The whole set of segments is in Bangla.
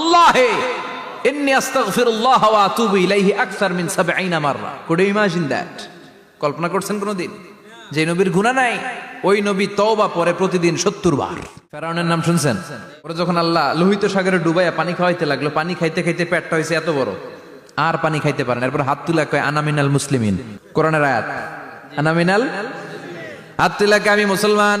আল্লাহে, ইন্নী আস্তাগফিরুল্লাহ ওয়া আতুবু ইলাইহি আকসার মিন 70 মাররা। কুড ইউ ইমাজিন দ্যাট কল্পনা করছেন কোনোদিন? যে নবীর গুনাহ নাই, ওই নবী তওবা পরে প্রতিদিন 70 বার। ফেরাউনের নাম শুনছেন? ওরা যখন আল্লাহ লোহিত সাগরে ডুবাইয়া পানি খাওয়াইতে লাগল, পানি খাইতে খাইতে পেটটা হয়েছে এত বড়। আর পানি খাইতে পারেন এরপর হাত তুলা কয় আনামিনাল মুসলিমিন। কোরআনের আয়াত আনামিনাল হাত তুলা কয়, আমি মুসলমান।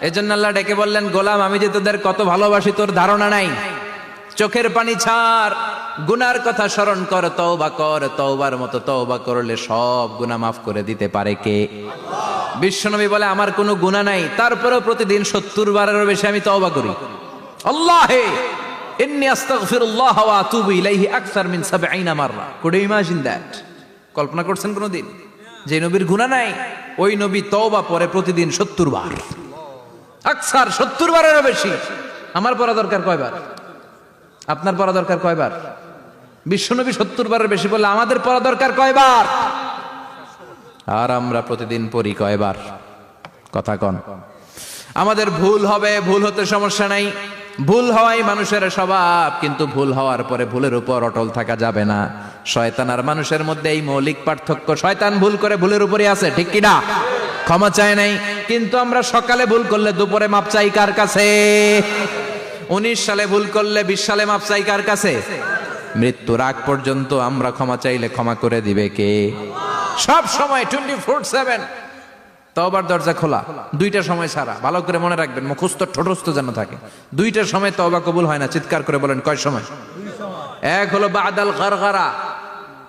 এজন্য আল্লাহ ডেকে বললেন, গোলাম, আমি যে তোদের কত ভালোবাসি, তোর ধারণা নাই। চোখের পানি ছাড়। গুনার কথা স্মরণ কর, তওবা কর। তওবার মতো তওবা করলে সব গুনাহ মাফ করে দিতে পারে কে? বিশ্বনবী বলে, আমার কোনো গুনাহ নাই। তারপরেও প্রতিদিন সত্তর বারেরও বেশি আমি তওবা করি। আল্লাহে! ইন্নী আস্তাগফিরুল্লাহ ওয়া আতুবু ইলাইহি আকসার মিন 70 মাররা। Could imagine that? কল্পনা করছেন কোনোদিন? যে নবীর গুনাহ নাই, ওই নবী তওবা পরে প্রতিদিন সত্তর বার। আকসার সত্তর বারেরও বেশি। আমার পড়া দরকার কয়বার? আপনার পড়া দরকার কয়বার? বিশ্বনবী সত্তর বারের বেশি বললে, আমাদের পড়া দরকার কয়বার? আর আমরা প্রতিদিন পড়ি কয়বার? কথা কন। আমাদের ভুল হবে, ভুল হতে সমস্যা নাই। ভুল হওয়াই মানুষের স্বভাব, কিন্তু ভুল হওয়ার পরে ভুলের উপর অটল থাকা যাবে না। শয়তান আর মানুষের মধ্যে এই মৌলিক পার্থক্য, শয়তান ভুল করে ভুলের উপরে আছে, ঠিক কিনা? ক্ষমা চায় নাই। কিন্তু আমরা সকালে ভুল করলে দুপুরে মাপ চাই কার কাছে? উনিশ সালে ভুল করলে বিশ সালে মাপ চাই কার কাছে? মৃত্যুর আগ পর্যন্ত আমরা ক্ষমা চাইলে ক্ষমা করে দিবে কে? সব সময় টোয়েন্টি ফোর সেভেন তওবার দরজা খোলা। দুইটা সময় সারা। ভালো করে মনে রাখবেন, মুখস্থ ঠোঁটস্থ যেন থাকে। দুইটার সময় তওবা কবুল হয় না। চিৎকার করে বলেন, কয় সময়? এক হলো বাদাল গরগরা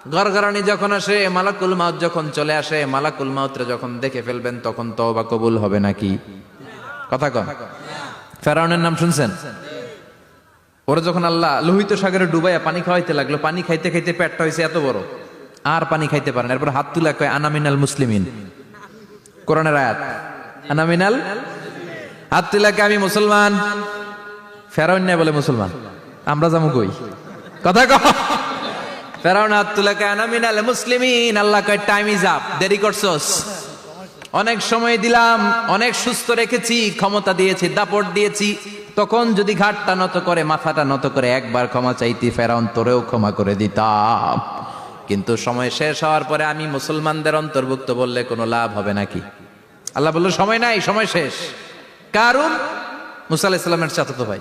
গরগরানি যখন আসে, মালাকুল মাউত যখন চলে আসে, মালাকুল মাউতরে যখন দেখে ফেলবেন, তখন তওবা কবুল হবে নাকি? কথা কন। ফেরাউনের নাম শুনছেন? ওরা যখন আল্লাহ লোহিত সাগরে ডুবাইয়া পানি খাওয়াইতে লাগল, পানি খাইতে খাইতে পেটটা হয়েছে এত বড়। আর পানি খাইতে পারেন এরপর হাত তুলা কয় আনামিনাল মুসলিমিন। কোরআনের আয়াত। আনামিনাল হাত তুলাকে আমি মুসলমান। ফেরাউন বলে মুসলমান। আমরা যাব কই? কথা কহ ফেরাউন হাত তুলাকে আনামিনাল মুসলিমিন, আল্লাহ কয় টাইম ইজ আপ দেরি করছস? অনেক সময় দিলাম, অনেক সুস্থ রেখেছি, ক্ষমতা দিয়েছি, দাপট দিয়েছি। তখন যদি ঘাটটা নত করে, মাথাটা নত করে, একবার ক্ষমা চাইতি, ফেরাউন তোরেও ক্ষমা করে দিতাম। কিন্তু সময় শেষ হওয়ার পরে আমি মুসলমানদের অন্তর্ভুক্ত বললে কোনো লাভ হবে নাকি? আল্লাহ বলল, সময় নাই, সময় শেষ। কারণ মুসা আলাহিসাল্লামের চাচাতো ভাই।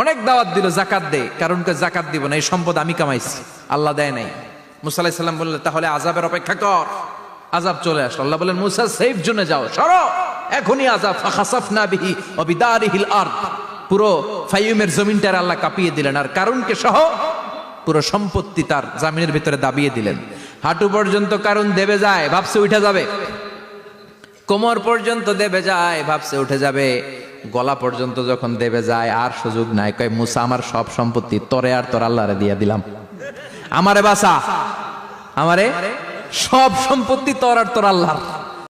অনেক দাওয়াত দিল, জাকাত দে। কারণকে জাকাত দিব না, এই সম্পদ আমি কামাইছি। আল্লাহ দেয় নাই। মুসা আলাহিসাল্লাম বললে তাহলে আজাবের অপেক্ষা কর। আজাব চলে আসলো। আল্লাহ বলেন মুসা, সেফ জোনে যাও, সরো। এখনই আজাব ফাখাসাফনা বিহি ওয়া বিদারিহিল আরদ। পুরো ফাইয়ুমের জমিনটার আল্লাহ কাঁপিয়ে দিলেন। আর কারণকে সহ? পুরো সম্পত্তি তার জামিনের ভিতরে দাবিয়ে দিলেন। হাঁটু পর্যন্ত কারণ দেবে যায়, ভাবছে উঠে যাবে। কোমর পর্যন্ত দেবে যায়, ভাবছে উঠে যাবে। গলা পর্যন্ত যখন দেবে যায়, আর সুযোগ নাই। কয়, মুসা, আমার সব সম্পত্তি তরে আর তোর আল্লাহরে দিয়ে দিলাম। আমারে বাসা আমারে সব সম্পত্তি তোর আর তোর আল্লাহর।